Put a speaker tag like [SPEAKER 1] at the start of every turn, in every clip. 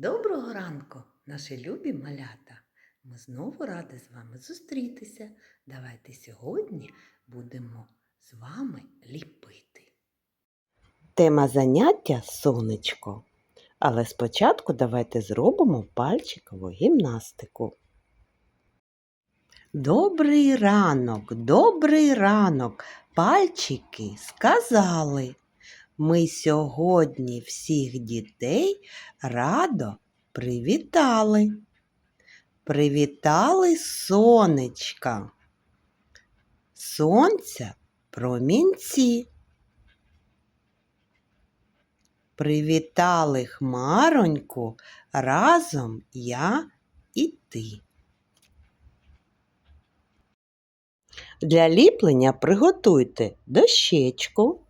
[SPEAKER 1] Доброго ранку, наші любі малята! Ми знову раді з вами зустрітися. Давайте сьогодні будемо з вами ліпити. Тема заняття сонечко. Але спочатку давайте зробимо пальчикову гімнастику. Добрий ранок, добрий ранок, пальчики сказали. Ми сьогодні всіх дітей радо привітали. Привітали сонечка. Сонця промінці. Привітали хмароньку разом я і ти. Для ліплення приготуйте дощечку.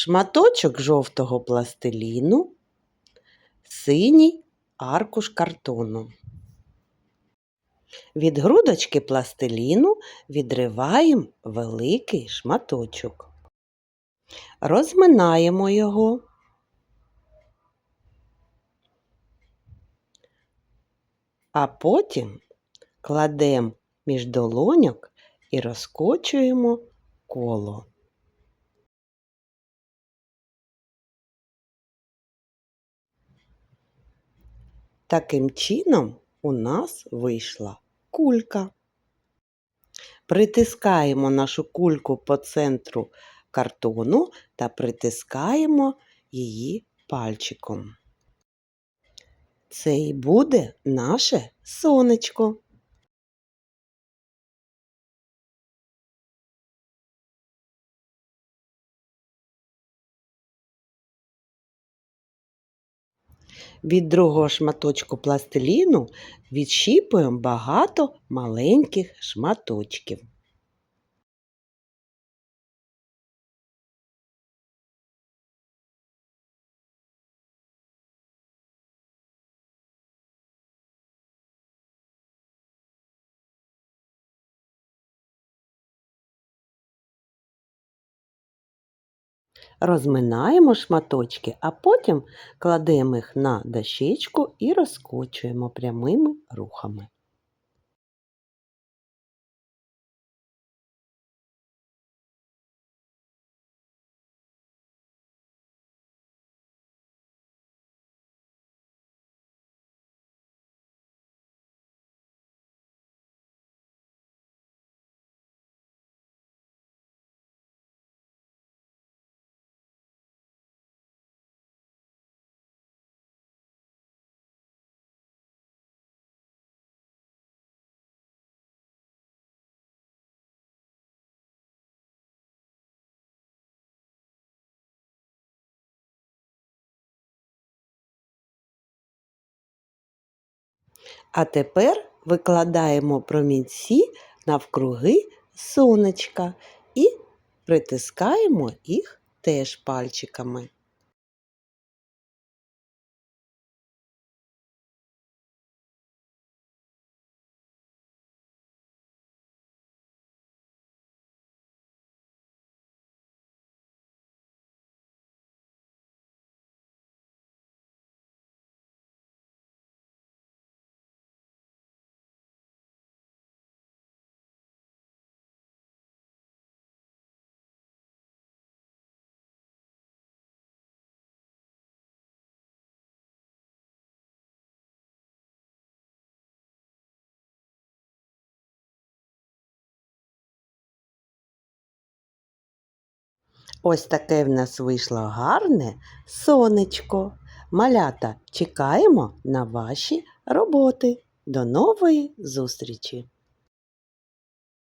[SPEAKER 1] Шматочок жовтого пластиліну, синій аркуш картону. Від грудочки пластиліну відриваємо великий шматочок. Розминаємо його. А потім кладемо між долоньок і розкочуємо коло. Таким чином у нас вийшла кулька. Притискаємо нашу кульку по центру картону та притискаємо її пальчиком. Це і буде наше сонечко. Від другого шматочку пластиліну відщіпуємо багато маленьких шматочків. Розминаємо шматочки, а потім кладемо їх на дощечку і розкочуємо прямими рухами. А тепер викладаємо промінці навкруги сонечка і притискаємо їх теж пальчиками. Ось таке в нас вийшло гарне сонечко. Малята, чекаємо на ваші роботи. До нової зустрічі!